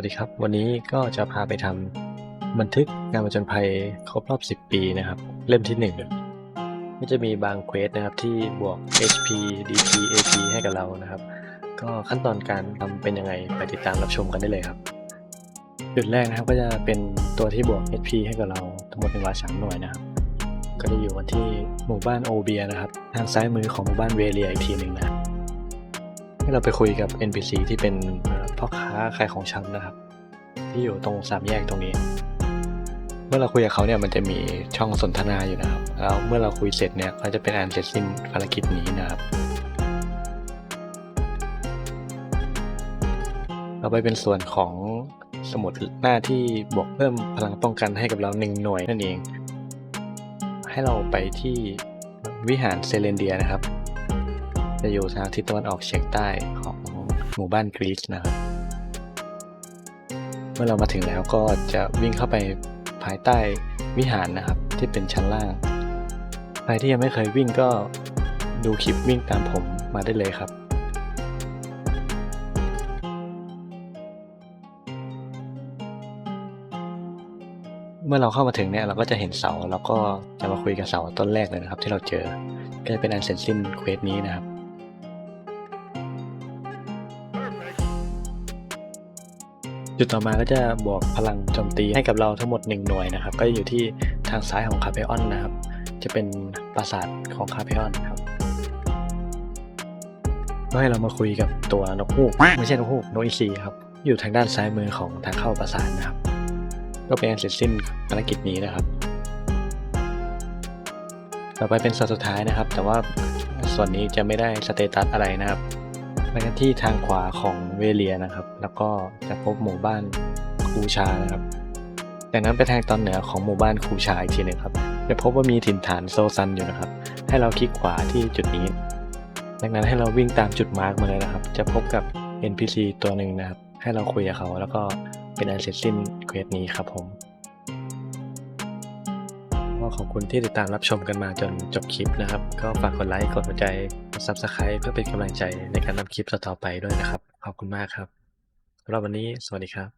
วัสดีครับ วันนี้ก็จะพาไปทำบันทึกงานประจนภัยครบรอบ 10 ปีนะครับ เล่มที่1ก็จะมีบางเควสนะครับที่บวก HP DP AP ให้กับเรานะครับ ก็ขั้นตอนการทำเป็นยังไงไปติดตามรับชมกันได้เลยครับ จุดแรกนะครับก็จะเป็นตัวที่บวก HP ให้กับเราทั้งหมด103หน่วยนะครับ ก็จะอยู่กันที่หมู่บ้านโอเบียนะครับ ทางซ้ายมือของหมู่บ้านเวเลียอีกทีหนึ่งนะให้เราไปคุยกับ NPC ที่เป็น พ่อค้าขายของชำนะครับ ที่อยู่ตรงสามแยกตรงนี้ เมื่อเราคุยกับเขาเนี่ยมันจะมีช่องสนทนาอยู่นะครับ แล้วเมื่อเราคุยเสร็จเนี่ยเขาจะเป็นอันเสร็จสิ้นภารกิจนี้นะครับเราไปเป็นส่วนของสมุดหน้าที่บวกเพิ่มพลังป้องกันให้กับเราหนึ่งหน่วยนั่นเอง ให้เราไปที่วิหารเซเลนเดียนะครับ จะอยู่ทางทิศตะวันออกเฉียงใต้ของหมู่บ้านกรีซนะครับ มื่อเรามาถึงแล้วก็จะวิ่งเข้าไปภายใต้วิหารนะครับ ที่เป็นชั้นล่าง ใครที่ยังไม่เคยวิ่งก็ดูคลิปวิ่งตามผมมาได้เลยครับเมื่อเราเข้ามาถึงเนี่ยเราก็จะเห็นเสาแล้วก็จะมาคุยกับเสาต้นแรกเลยนะครับ ที่เราเจอก็จะเป็นอันเสร็จสิ้นเควสนี้นะครับ จุดต่อมาก็จะบวกพลังโจมตีให้กับเราทั้งหมด 1 หน่วยนะครับ ก็อยู่ที่ทางซ้ายของคาเพออนนะครับ จะเป็นปราสาทของคาเพออนครับก็ให้เรามาคุยกับตัวนกฮูกไม่ใช่นกฮูกนกอีซีครับ อยู่ทางด้านซ้ายมือของทางเข้าปราสาทนะครับ ก็เป็นอันเสร็จสิ้นภารกิจนี้นะครับ ต่อไปเป็นส่วนสุดท้ายนะครับ แต่ว่าส่วนนี้จะไม่ได้สเตตัสอะไรนะครับ กันที่ทางขวาของเวเลียนะครับ แล้วก็จะพบหมู่บ้านคูชานะครับจากนั้นไปทางตอนเหนือของหมู่บ้านคูชาอีกทีหนึ่งครับ จะพบว่ามีถิ่นฐานโซซันอยู่นะครับ ให้เราคลิกขวาที่จุดนี้ดังนั้นให้เราวิ่งตามจุดมาร์กมาเลยนะครับ จะพบกับ NPC ตัวหนึ่งนะครับ ให้เราคุยกับเขาแล้วก็เป็นอันเสร็จสิ้นเควสนี้ครับผม ขอบคุณที่ติดตามรับชมกันมาจนจบคลิปนะครับ ก็ฝากกดไลค์ กดหัวใจ กด Subscribe เพื่อเป็นกำลังใจในการทำคลิปต่อๆไปด้วยนะครับ ขอบคุณมากครับสำหรับวันนี้ สวัสดีครับ